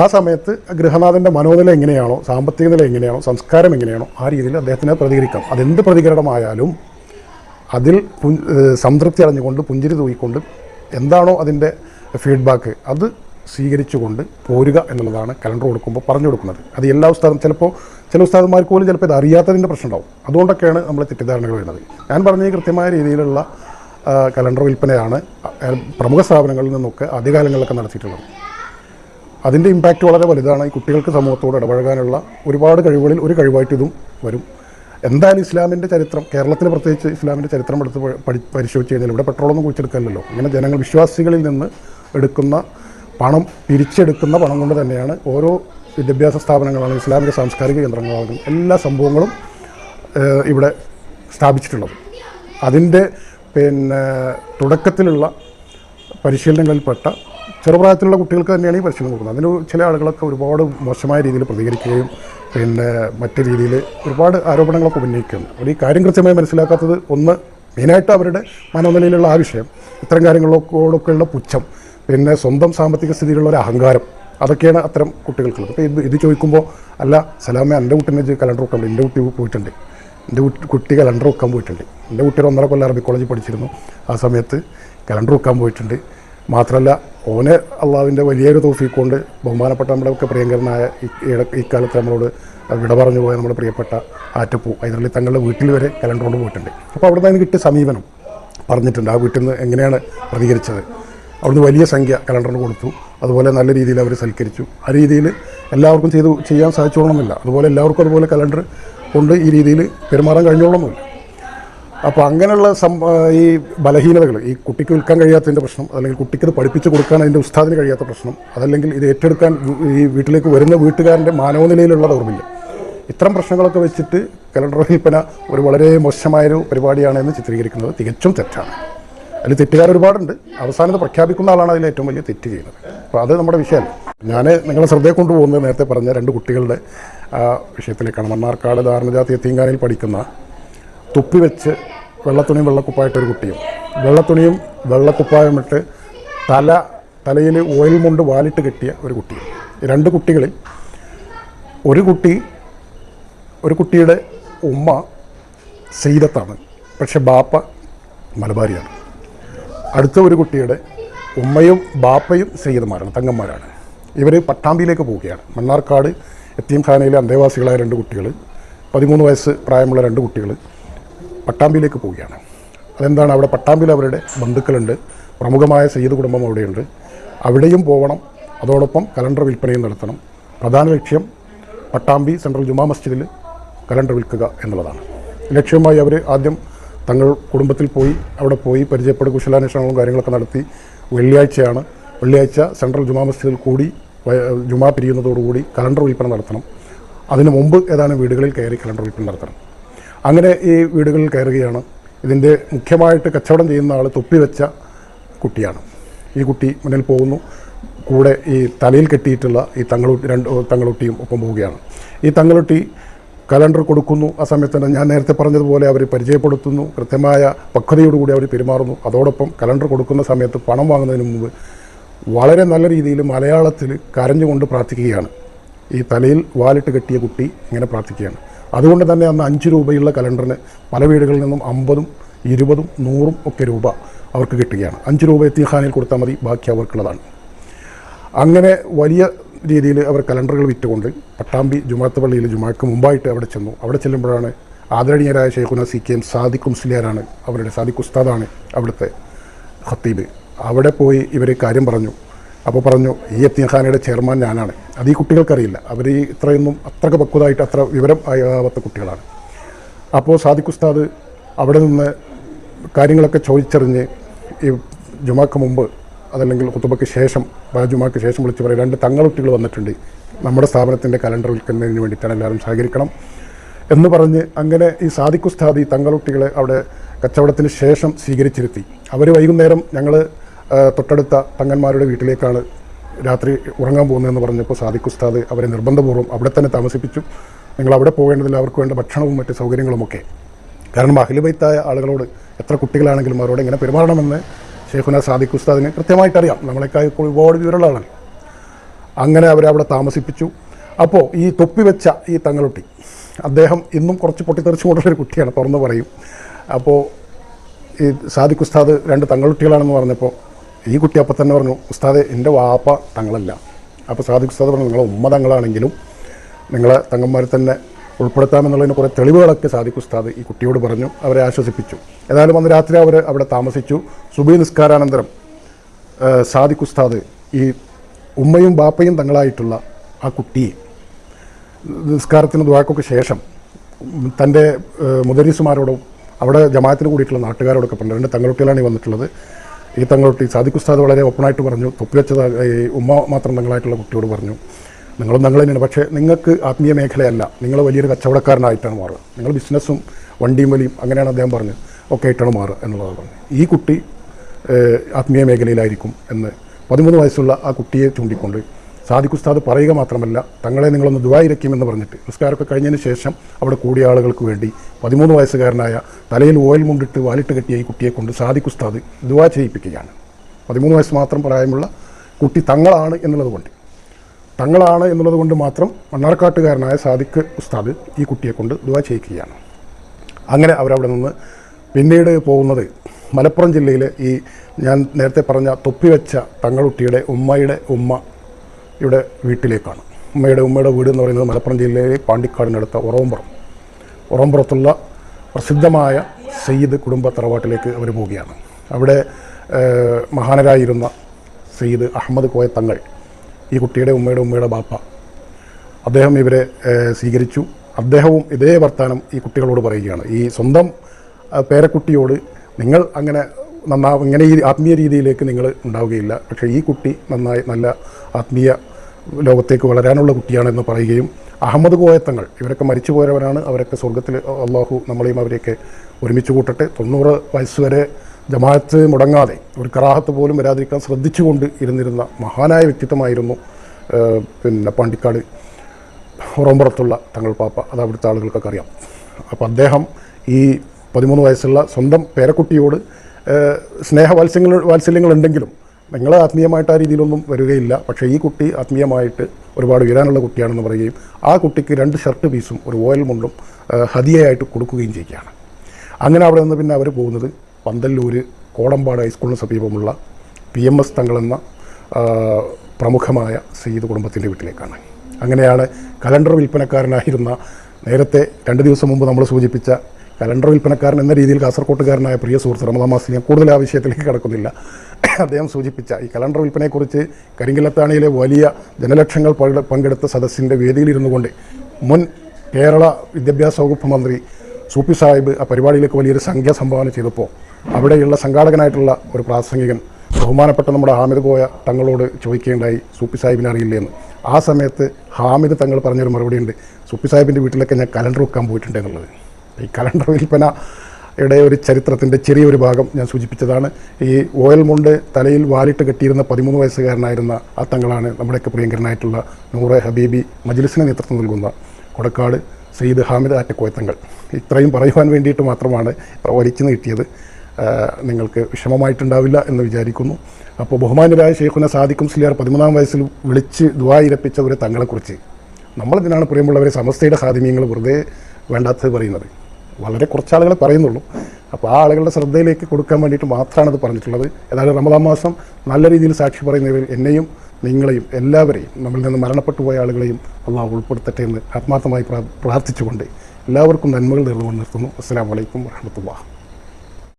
ആ സമയത്ത് ഗൃഹനാഥന്റെ മനോനില എങ്ങനെയാണോ സാമ്പത്തിക നില എങ്ങനെയാണോ സംസ്കാരം എങ്ങനെയാണോ ആ രീതിയിൽ അദ്ദേഹത്തിന് പ്രതികരിക്കാം അതെന്ത് പ്രതികരണമായാലും അതിൽ സംതൃപ്തി അടഞ്ഞുകൊണ്ട് പുഞ്ചിരി തൂയിക്കൊണ്ട് എന്താണോ അതിന്റെ ഫീഡ്ബാക്ക് അത് സ്വീകരിച്ചുകൊണ്ട് പോരുക എന്നുള്ളതാണ് കലണ്ടർ കൊടുക്കുമ്പോൾ പറഞ്ഞു കൊടുക്കുന്നത്. അത് എല്ലാ ഉസ്താദും ചിലപ്പോൾ ചില ഉസ്താദന്മാർക്ക് പോലും ചിലപ്പോൾ ഇത് അറിയാത്തതിന്റെ പ്രശ്നം ഉണ്ടാവും അതുകൊണ്ടൊക്കെയാണ് നമ്മൾ തെറ്റിദ്ധാരണകൾ വരുന്നത്. ഞാൻ പറഞ്ഞ കൃത്യമായ രീതിയിലുള്ള കലണ്ടർ വിൽപ്പനയാണ് പ്രമുഖ സ്ഥാപനങ്ങളിൽ നിന്നൊക്കെ ആദ്യകാലങ്ങളിലൊക്കെ നടത്തിയിട്ടുള്ളത്. അതിന്റെ ഇമ്പാക്റ്റ് വളരെ വലുതാണ് ഈ കുട്ടികൾക്ക് സമൂഹത്തോട് ഇടപഴകാനുള്ള ഒരുപാട് കഴിവുകളിൽ ഒരു കഴിവായിട്ട് ഇതും വരും. എന്തായാലും ഇസ്ലാമിന്റെ ചരിത്രം കേരളത്തിൽ പ്രത്യേകിച്ച് ഇസ്ലാമിന്റെ ചരിത്രം എടുത്ത് പഠി പരിശോധിച്ച് കഴിഞ്ഞാൽ ഇവിടെ പെട്രോളൊന്നും കുഴിച്ചെടുക്കാനല്ലോ ഇങ്ങനെ ജനങ്ങൾ വിശ്വാസികളിൽ നിന്ന് എടുക്കുന്ന പണം പിരിച്ചെടുക്കുന്ന പണം കൊണ്ട് തന്നെയാണ് ഓരോ വിദ്യാഭ്യാസ സ്ഥാപനങ്ങളാണ് ഇസ്ലാമിക സാംസ്കാരിക കേന്ദ്രങ്ങളാണെങ്കിലും എല്ലാ സംഭവങ്ങളും ഇവിടെ സ്ഥാപിച്ചിട്ടുള്ളത്. അതിന്റെ പിന്നെ തുടക്കത്തിലുള്ള പരിശീലനങ്ങളിൽപ്പെട്ട ചെറുപ്രായത്തിലുള്ള കുട്ടികൾക്ക് തന്നെയാണ് ഈ പരിശീലനം കൊടുക്കുന്നത്. അതിന് ചില ആളുകളൊക്കെ ഒരുപാട് മോശമായ രീതിയിൽ പ്രതികരിക്കുകയും പിന്നെ മറ്റു രീതിയിൽ ഒരുപാട് ആരോപണങ്ങളൊക്കെ ഉന്നയിക്കുന്നു അവർ ഈ കാര്യം കൃത്യമായി മനസ്സിലാക്കാത്തത് ഒന്ന് മെയിനായിട്ട് അവരുടെ മനോനിലയിലുള്ള ആ വിഷയം ഇത്തരം കാര്യങ്ങളോടൊക്കെയുള്ള പുച്ഛം പിന്നെ സ്വന്തം സാമ്പത്തിക സ്ഥിതിയിലുള്ള ഒരു അഹങ്കാരം അതൊക്കെയാണ് അത്തരം കുട്ടികൾക്കുള്ളത്. അപ്പോൾ ഇത് ഇത് ചോദിക്കുമ്പോൾ അല്ല സലാമ എന്റെ കുട്ടീനെ കലണ്ടർ വെക്കാൻ എന്റെ കുട്ടി പോയിട്ടുണ്ട്. എന്റെ കുട്ടി- കലണ്ടർ വെക്കാൻ പോയിട്ടുണ്ട്. എന്റെ കുട്ടികൾ ഒന്നര കൊല്ലം അറബി കോളേജിൽ പഠിച്ചിരുന്നു. ആ സമയത്ത് കലണ്ടർ വെക്കാൻ പോയിട്ടുണ്ട്. മാത്രമല്ല ഓന് അള്ളാവിന്റെ വലിയൊരു തോഫീക്ക് കൊണ്ട് ബഹുമാനപ്പെട്ട നമ്മുടെയൊക്കെ പ്രിയങ്കരനായ ഈ ഇട- ഈ കാലത്ത് നമ്മളോട് വിട പറഞ്ഞു പോയ നമ്മുടെ പ്രിയപ്പെട്ട ആറ്റപ്പൂ അതിനുള്ളിൽ തങ്ങളുടെ വീട്ടിൽ വരെ കലണ്ടർ കൊണ്ട് പോയിട്ടുണ്ട്. അപ്പോൾ അവിടെ നിന്ന് കിട്ടിയ സമീപനം പറഞ്ഞിട്ടുണ്ട്. ആ വീട്ടിൽ നിന്ന് എങ്ങനെയാണ് പ്രതികരിച്ചത്? അവിടുന്ന് വലിയ സംഖ്യ കലണ്ടറിന് കൊടുത്തു. അതുപോലെ നല്ല രീതിയിൽ അവർ സൽക്കരിച്ചു. ആ രീതിയിൽ എല്ലാവർക്കും ചെയ്തു ചെയ്യാൻ സാധിച്ചോളണമെന്നില്ല. അതുപോലെ എല്ലാവർക്കും അതുപോലെ കലണ്ടർ കൊണ്ട് ഈ രീതിയിൽ പെരുമാറാൻ കഴിഞ്ഞോളണമെന്നില്ല. അപ്പോൾ അങ്ങനെയുള്ള ഈ ബലഹീനതകൾ ഈ കുട്ടിക്ക് വിൽക്കാൻ കഴിയാത്തതിന്റെ പ്രശ്നം അല്ലെങ്കിൽ കുട്ടിക്ക് ഇത് പഠിപ്പിച്ച് കൊടുക്കാൻ അതിന്റെ ഉസ്താദിന് കഴിയാത്ത പ്രശ്നം അതല്ലെങ്കിൽ ഇത് ഏറ്റെടുക്കാൻ ഈ വീട്ടിലേക്ക് വരുന്ന വീട്ടുകാരന്റെ മാനവനിലയിലുള്ള ദൗർബല്യം ഇത്തരം പ്രശ്നങ്ങളൊക്കെ വെച്ചിട്ട് കലണ്ടർ വിൽപ്പന ഒരു വളരെ മോശമായൊരു പരിപാടിയാണ് എന്ന് ചിത്രീകരിക്കുന്നത്. തികച്ചും തെറ്റാണ്. അതിൽ തെറ്റുകാർ ഒരുപാടുണ്ട്. അവസാനത്ത് പ്രഖ്യാപിക്കുന്ന ആളാണ് അതിൽ ഏറ്റവും വലിയ തെറ്റ് ചെയ്യുന്നത്. അപ്പോൾ അത് നമ്മുടെ വിഷയമല്ല. ഞാൻ നിങ്ങളെ ശ്രദ്ധയെ കൊണ്ടുപോകുന്നത് നേരത്തെ പറഞ്ഞ രണ്ട് കുട്ടികളുടെ വിഷയത്തിലേക്കാണ്. മണ്ണാർക്കാട് ധാരണജാതി എത്തിയങ്കാനിൽ പഠിക്കുന്ന തുപ്പി വെച്ച് വെള്ളത്തുണിയും വെള്ളക്കുപ്പായിട്ടൊരു കുട്ടിയും. വെള്ളത്തുണിയും വെള്ളക്കുപ്പായം ഇട്ട് തല തലയിൽ ഓയിൽ മുണ്ട് വാലിട്ട് കെട്ടിയ ഒരു കുട്ടിയും. രണ്ട് കുട്ടികളിൽ ഒരു കുട്ടി ഒരു കുട്ടിയുടെ ഉമ്മ സെയ്തത്താണ് പക്ഷെ ബാപ്പ മലബാരിയാണ്. അടുത്ത ഒരു കുട്ടിയുടെ ഉമ്മയും ബാപ്പയും സെയ്തന്മാരാണ് തങ്ങന്മാരാണ്. ഇവർ പട്ടാമ്പിയിലേക്ക് പോവുകയാണ്. മണ്ണാർക്കാട് എത്തീംഖാനയിലെ അന്തേവാസികളായ രണ്ട് കുട്ടികൾ പതിമൂന്ന് വയസ്സ് പ്രായമുള്ള രണ്ട് കുട്ടികൾ പട്ടാമ്പിയിലേക്ക് പോവുകയാണ്. അതെന്താണ്? അവിടെ പട്ടാമ്പിയിൽ അവരുടെ ബന്ധുക്കളുണ്ട്. പ്രമുഖമായ സെയ്ത് കുടുംബം അവിടെയുണ്ട്. അവിടെയും പോകണം അതോടൊപ്പം കലണ്ടർ വിൽപ്പനയും നടത്തണം. പ്രധാന ലക്ഷ്യം പട്ടാമ്പി സെൻട്രൽ ജുമാ മസ്ജിദിൽ കലണ്ടർ വിൽക്കുക എന്നുള്ളതാണ്. ലക്ഷ്യമായി അവർ ആദ്യം തങ്ങൾ കുടുംബത്തിൽ പോയി അവിടെ പോയി പരിചയപ്പെടുക കുശലാന്വേഷണങ്ങളും കാര്യങ്ങളൊക്കെ നടത്തി വെള്ളിയാഴ്ചയാണ്. വെള്ളിയാഴ്ച സെൻട്രൽ ജുമാ മസ്ജിദിൽ കൂടി ജുമാ പിരിയുന്നതോടുകൂടി കലണ്ടർ വിൽപ്പന നടത്തണം. അതിനു മുമ്പ് ഏതാനും വീടുകളിൽ കയറി കലണ്ടർ വിൽപ്പന നടത്തണം. അങ്ങനെ ഈ വീടുകളിൽ കയറുകയാണ്. ഇതിന്റെ മുഖ്യമായിട്ട് കച്ചവടം ചെയ്യുന്ന ആൾ തൊപ്പി വെച്ച കുട്ടിയാണ്. ഈ കുട്ടി മുന്നിൽ പോകുന്നു. കൂടെ ഈ തലയിൽ കെട്ടിയിട്ടുള്ള ഈ തങ്ങളൊട്ടി രണ്ട് തങ്ങളൊട്ടിയും ഒപ്പം പോവുകയാണ്. ഈ തങ്ങളൊട്ടി കലണ്ടർ കൊടുക്കുന്നു. ആ സമയത്ത് തന്നെ ഞാൻ നേരത്തെ പറഞ്ഞതുപോലെ അവർ പരിചയപ്പെടുത്തുന്നു. കൃത്യമായ പക്വതയോടുകൂടി അവർ പെരുമാറുന്നു. അതോടൊപ്പം കലണ്ടർ കൊടുക്കുന്ന സമയത്ത് പണം വാങ്ങുന്നതിന് മുമ്പ് വളരെ നല്ല രീതിയിൽ മലയാളത്തിൽ കരഞ്ഞുകൊണ്ട് പ്രാർത്ഥിക്കുകയാണ്. ഈ തലയിൽ വാലിട്ട് കെട്ടിയ കുട്ടി ഇങ്ങനെ പ്രാർത്ഥിക്കുകയാണ്. അതുകൊണ്ട് തന്നെ അന്ന് അഞ്ച് രൂപയുള്ള കലണ്ടറിന് പല വീടുകളിൽ നിന്നും അമ്പതും ഇരുപതും നൂറും ഒക്കെ രൂപ അവർക്ക് കിട്ടുകയാണ്. അഞ്ച് രൂപ എത്തിഹാനിൽ കൊടുത്താൽ മതി ബാക്കി അവർക്കുള്ളതാണ്. അങ്ങനെ വലിയ രീതിയിൽ അവർ കലണ്ടറുകൾ വിറ്റുകൊണ്ട് പട്ടാമ്പി ജുമാത്ത് പള്ളിയിൽ ജുമാക്ക് മുമ്പായിട്ട് അവിടെ ചെന്നു. അവിടെ ചെല്ലുമ്പോഴാണ് ആദരണീയരായ ഷെയ്ഖുന സി കെ എം സാദിഖ് അവരുടെ സാദിഖ് ഉസ്താദാണ് അവിടുത്തെ ഖത്തീബ്. അവിടെ പോയി ഇവർ കാര്യം പറഞ്ഞു. അപ്പോൾ പറഞ്ഞു ഈ യത്തീംഖാനയുടെ ചെയർമാൻ ഞാനാണ്. അത് ഈ കുട്ടികൾക്കറിയില്ല. അവർ ഈ ഇത്രയൊന്നും അത്രയ്ക്ക് പക്വതായിട്ട് അത്ര വിവരം ആവാത്ത കുട്ടികളാണ്. അപ്പോൾ സാദിഖ് ഉസ്താദ് അവിടെ നിന്ന് കാര്യങ്ങളൊക്കെ ചോദിച്ചറിഞ്ഞ് ഈ ജുമാക്ക് മുമ്പ് അതല്ലെങ്കിൽ കുത്തുബയ്ക്ക് ശേഷം ജുമാക്ക് ശേഷം വിളിച്ച് പറയും രണ്ട് തങ്ങളുട്ടികൾ വന്നിട്ടുണ്ട്. നമ്മുടെ സ്ഥാപനത്തിന്റെ കലണ്ടർ വിൽക്കുന്നതിന് വേണ്ടിയിട്ടാണ് എല്ലാവരും സഹകരിക്കണം. എന്ന് പറഞ്ഞ് അങ്ങനെ ഈ സാദിഖ് ഉസ്താദ് ഈ അവിടെ കച്ചവടത്തിന് ശേഷം സ്വീകരിച്ചിരുത്തി. അവർ വൈകുന്നേരം ഞങ്ങൾ തൊട്ടടുത്ത തങ്ങന്മാരുടെ വീട്ടിലേക്കാണ് രാത്രി ഉറങ്ങാൻ പോകുന്നതെന്ന് പറഞ്ഞപ്പോൾ സാദിഖ് ഉസ്താദ് അവരെ നിർബന്ധപൂർവം അവിടെ തന്നെ താമസിപ്പിച്ചു. നിങ്ങൾ അവിടെ പോകേണ്ടതില്ല അവർക്ക് വേണ്ട ഭക്ഷണവും മറ്റ് സൗകര്യങ്ങളുമൊക്കെ. കാരണം അഖിലുബൈത്തായ ആളുകളോട് എത്ര കുട്ടികളാണെങ്കിലും അവരോട് എങ്ങനെ പെരുമാറണമെന്ന് ഷെയ്ഖുന സാദിഖ് ഉസ്താദിന് കൃത്യമായിട്ട് അറിയാം നമ്മളെക്കാൾ ഒരുപാട് വിവരമുള്ള ആളാണ് അങ്ങനെ അവരെ അവിടെ താമസിപ്പിച്ചു. അപ്പോൾ ഈ തൊപ്പി വെച്ച ഈ തങ്ങളുട്ടി അദ്ദേഹം ഇന്നും കുറച്ച് പൊട്ടിത്തെറിച്ചു കൊണ്ടുള്ളൊരു കുട്ടിയാണ് തുറന്നു പറയും. അപ്പോൾ ഈ സാദിഖ് ഉസ്താദ് രണ്ട് തങ്ങളുട്ടികളാണെന്ന് പറഞ്ഞപ്പോൾ ഈ കുട്ടി അപ്പം തന്നെ പറഞ്ഞു ഉസ്താദ് എന്റെ വാപ്പ തങ്ങളല്ല. അപ്പോൾ സാദിഖ് ഉസ്താദ് പറഞ്ഞു നിങ്ങളെ ഉമ്മ തങ്ങളാണെങ്കിലും നിങ്ങളെ തങ്ങന്മാരെ തന്നെ ഉൾപ്പെടുത്താമെന്നുള്ളതിന് കുറേ തെളിവുകളൊക്കെ സാദിഖ് ഉസ്താദ് ഈ കുട്ടിയോട് പറഞ്ഞു അവരെ ആശ്വസിപ്പിച്ചു. ഏതായാലും അന്ന് രാത്രി അവർ അവിടെ താമസിച്ചു. സുബി നിസ്കാരാനന്തരം സാദിഖ് ഉസ്താദ് ഈ ഉമ്മയും ബാപ്പയും തങ്ങളായിട്ടുള്ള ആ കുട്ടിയെ നിസ്കാരത്തിന് ദ്വാക്കൊക്കെ ശേഷം തന്റെ മുദരീസുമാരോടും അവിടെ ജമാഅത്തിന് കൂടിയിട്ടുള്ള നാട്ടുകാരോടൊക്കെ പറഞ്ഞു രണ്ട് തങ്ങളുട്ടികളാണ് വന്നിട്ടുള്ളത്. ഈ തങ്ങളൊട്ടി സാദിഖ് ഉസ്താദ് വളരെ ഓപ്പണായിട്ട് പറഞ്ഞു. തൊപ്പിവെച്ചത് ഈ ഉമ്മ മാത്രം തങ്ങളായിട്ടുള്ള കുട്ടിയോട് പറഞ്ഞു. നിങ്ങളും തങ്ങൾ തന്നെയാണ്. പക്ഷേ നിങ്ങൾക്ക് ആത്മീയ മേഖലയല്ല. നിങ്ങൾ വലിയൊരു കച്ചവടക്കാരനായിട്ടാണ് മാറുക. നിങ്ങൾ ബിസിനസ്സും വണ്ടിയും വലിയും അങ്ങനെയാണ് അദ്ദേഹം പറഞ്ഞത്. ഒക്കെ ആയിട്ടാണ് മാറുക എന്നുള്ളതാണ് പറഞ്ഞു. ഈ കുട്ടി ആത്മീയ മേഖലയിലായിരിക്കും എന്ന് പതിമൂന്ന് വയസ്സുള്ള ആ കുട്ടിയെ ചൂണ്ടിക്കൊണ്ട് സാദിഖ് ഉസ്താദ് പറയുക മാത്രമല്ല തങ്ങളെ നിങ്ങളൊന്ന് ദുബായിരിക്കുമെന്ന് പറഞ്ഞിട്ട് നിസ്കാരമൊക്കെ കഴിഞ്ഞതിന് ശേഷം അവിടെ കൂടിയ ആളുകൾക്ക് വേണ്ടി പതിമൂന്ന് വയസ്സുകാരനായ തലയിൽ ഓയിൽ മുണ്ടിട്ട് വാലിട്ട് കെട്ടിയ ഈ കുട്ടിയെ കൊണ്ട് സാദിഖ് ഉസ്താദ് ദുബായ് ചെയ്യിപ്പിക്കുകയാണ്. പതിമൂന്ന് വയസ്സ് മാത്രം പ്രായമുള്ള കുട്ടി തങ്ങളാണ് എന്നുള്ളത് കൊണ്ട്. തങ്ങളാണ് എന്നുള്ളത് കൊണ്ട് മാത്രം മണ്ണാർക്കാട്ടുകാരനായ സാദിഖ് ഉസ്താദ് ഈ കുട്ടിയെ കൊണ്ട് ദുവാ ചെയ്യിക്കുകയാണ്. അങ്ങനെ അവരവിടെ നിന്ന് പിന്നീട് പോകുന്നത് മലപ്പുറം ജില്ലയിലെ ഈ ഞാൻ നേരത്തെ പറഞ്ഞ തൊപ്പിവെച്ച തങ്ങളുട്ടിയുടെ ഉമ്മയുടെ ഉമ്മയുടെ വീട്ടിലേക്കാണ്. ഉമ്മയുടെ ഉമ്മയുടെ വീട് എന്ന് പറയുന്നത് മലപ്പുറം ജില്ലയിലെ പാണ്ടിക്കാടിനടുത്ത ഉറവമ്പുറം ഉറവമ്പുറത്തുള്ള പ്രസിദ്ധമായ സയ്യിദ് കുടുംബ തറവാട്ടിലേക്ക് അവർ പോവുകയാണ്. അവിടെ മഹാനരായിരുന്ന സയ്യിദ് അഹമ്മദ് കോയ തങ്ങൾ ഈ കുട്ടിയുടെ ഉമ്മയുടെ ഉമ്മയുടെ ബാപ്പ അദ്ദേഹം ഇവരെ സ്വീകരിച്ചു. അദ്ദേഹവും ഇതേ വർത്താനം ഈ കുട്ടികളോട് പറയുകയാണ്. ഈ സ്വന്തം പേരക്കുട്ടിയോട് നിങ്ങൾ അങ്ങനെ നന്നാ ഇങ്ങനെ ഈ ആത്മീയ രീതിയിലേക്ക് നിങ്ങൾ ഉണ്ടാവുകയില്ല. പക്ഷേ ഈ കുട്ടി നന്നായി നല്ല ആത്മീയ ലോകത്തേക്ക് വളരാനുള്ള കുട്ടിയാണെന്ന് പറയുകയും അഹമ്മദ് കോയത്തങ്ങൾ ഇവരൊക്കെ മരിച്ചു പോയവരാണ്. അവരൊക്കെ സ്വർഗത്തിൽ അള്ളാഹു നമ്മളെയും അവരെയൊക്കെ ഒരുമിച്ച് കൂട്ടട്ടെ. തൊണ്ണൂറ് വയസ്സ് വരെ ജമാഅത്ത് മുടങ്ങാതെ ഒരു കറാഹത്ത് പോലും വരാതിരിക്കാൻ ശ്രദ്ധിച്ചുകൊണ്ട് ഇരുന്നിരുന്ന മഹാനായ വ്യക്തിത്വമായിരുന്നു പിന്നെ പാണ്ടിക്കാട് ഹൊറോമ്പുറത്തുള്ള തങ്ങൾ പാപ്പ. അത് അവിടുത്തെ ആളുകൾക്കൊക്കെ അറിയാം. അപ്പോൾ അദ്ദേഹം ഈ പതിമൂന്ന് വയസ്സുള്ള സ്വന്തം പേരക്കുട്ടിയോട് ഏഹ്, വാത്സല്യങ്ങൾ ഉണ്ടെങ്കിലും നിങ്ങൾ ആത്മീയമായിട്ട് ആ രീതിയിലൊന്നും വരികയില്ല. പക്ഷേ ഈ കുട്ടി ആത്മീയമായിട്ട് ഒരുപാട് ഉയരാനുള്ള കുട്ടിയാണെന്ന് പറയുകയും ആ കുട്ടിക്ക് രണ്ട് ഷർട്ട് പീസും ഒരു ഓയിൽ മുണ്ടും ഹതിയായിട്ട് കൊടുക്കുകയും ചെയ്യുകയാണ്. അങ്ങനെ അവിടെ നിന്ന് പിന്നെ അവർ പോകുന്നത് പന്തല്ലൂർ കോടമ്പാട് ഹൈസ്കൂളിന് സമീപമുള്ള പി എം എസ് തങ്ങളെന്ന പ്രമുഖമായ സയ്യിദ് കുടുംബത്തിന്റെ വീട്ടിലേക്കാണ്. അങ്ങനെയാണ് കലണ്ടർ വിൽപ്പനക്കാരനായിരുന്ന നേരത്തെ രണ്ട് ദിവസം മുമ്പ് നമ്മൾ സൂചിപ്പിച്ച കലണ്ടർ വിൽപ്പനക്കാരൻ എന്ന രീതിയിൽ കാസർകോട്ടുകാരനായ പ്രിയ സുഹൃത്ത് റമദാ മാസി ഞാൻ കൂടുതൽ ആ വിഷയത്തിലേക്ക് കടക്കുന്നില്ല. അദ്ദേഹം സൂചിപ്പിച്ച ഈ കലണ്ടർ വിൽപ്പനയെക്കുറിച്ച് കരിങ്കിലത്താണിയിലെ വലിയ ജനലക്ഷങ്ങൾ പങ്കെടുത്ത സദസ്സിന്റെ വേദിയിലിരുന്നു കൊണ്ട് മുൻ കേരള വിദ്യാഭ്യാസ വകുപ്പ് മന്ത്രി സൂപ്പി സാഹിബ് ആ പരിപാടിയിലേക്ക് വലിയൊരു സംഖ്യ സംഭാവന ചെയ്തപ്പോൾ അവിടെയുള്ള സംഘാടകനായിട്ടുള്ള ഒരു പ്രാസംഗികൻ ബഹുമാനപ്പെട്ട നമ്മുടെ ഹാമിദ് കോയ തങ്ങളോട് ചോദിക്കേണ്ടായി സൂപ്പി സാഹിബിനെ അറിയില്ലേ എന്ന് ആ സമയത്ത് ഹാമിദ് തങ്ങൾ പറഞ്ഞൊരു മറുപടിയുണ്ട് സൂപ്പി സാഹിബിന്റെ വീട്ടിലൊക്കെ ഞാൻ കലണ്ടർ വെക്കാൻ പോയിട്ടുണ്ട് എന്നുള്ളത്. ഈ കലണ്ടർ വിൽപ്പന യുടെ ഒരു ചരിത്രത്തിന്റെ ചെറിയൊരു ഭാഗം ഞാൻ സൂചിപ്പിച്ചതാണ്. ഈ ഓയൽ മുണ്ട് തലയിൽ വാലിട്ട് കെട്ടിയിരുന്ന പതിമൂന്ന് വയസ്സുകാരനായിരുന്ന അത്തങ്ങളാണ് തങ്ങളാണ് നമ്മുടെയൊക്കെ പ്രിയങ്കരനായിട്ടുള്ള നൂറെ ഹബീബി മജ്ലിസിന് നേതൃത്വം നൽകുന്ന കൊടക്കാട് സെയ്ദ് ഹാമിദ് ആറ്റക്കോയത്തങ്ങൾ ഇത്രയും പറയുവാൻ വേണ്ടിയിട്ട് മാത്രമാണ് വലിച്ചു നീട്ടിയത്. നിങ്ങൾക്ക് വിഷമമായിട്ടുണ്ടാവില്ല എന്ന് വിചാരിക്കുന്നു. അപ്പോൾ ബഹുമാനരായ ഷെയ്ഖുന സാദിഖും സ്ലിയാർ പതിമൂന്നാം വയസ്സിൽ വിളിച്ച് ദുവായിരപ്പിച്ച ഒരു തങ്ങളെക്കുറിച്ച്. നമ്മളതിനാണ് പ്രിയമുള്ളവരെ സമസ്തയുടെ ഹാദിമ്യങ്ങൾ വെറുതെ വേണ്ടാത്തത് പറയുന്നത്. വളരെ കുറച്ച് ആളുകളെ പറയുന്നുള്ളൂ. അപ്പോൾ ആ ആളുകളുടെ ശ്രദ്ധയിലേക്ക് കൊടുക്കാൻ വേണ്ടിയിട്ട് മാത്രമാണ് അത് പറഞ്ഞിട്ടുള്ളത്. ഏതായാലും റമദാൻ മാസം നല്ല രീതിയിൽ സാക്ഷി പറയുന്നവർ എന്നെയും നിങ്ങളെയും എല്ലാവരെയും നമ്മളിൽ നിന്ന് മരണപ്പെട്ടു പോയ ആളുകളെയും അള്ളാഹ് ഉൾപ്പെടുത്തട്ടെ എന്ന് ആത്മാർത്ഥമായി പ്രാർത്ഥിച്ചുകൊണ്ട് എല്ലാവർക്കും നന്മകൾ നേർന്നുകൊണ്ട് നിർത്തുന്നു. അസ്സാം വലൈക്കും വാഹമത്തുള്ള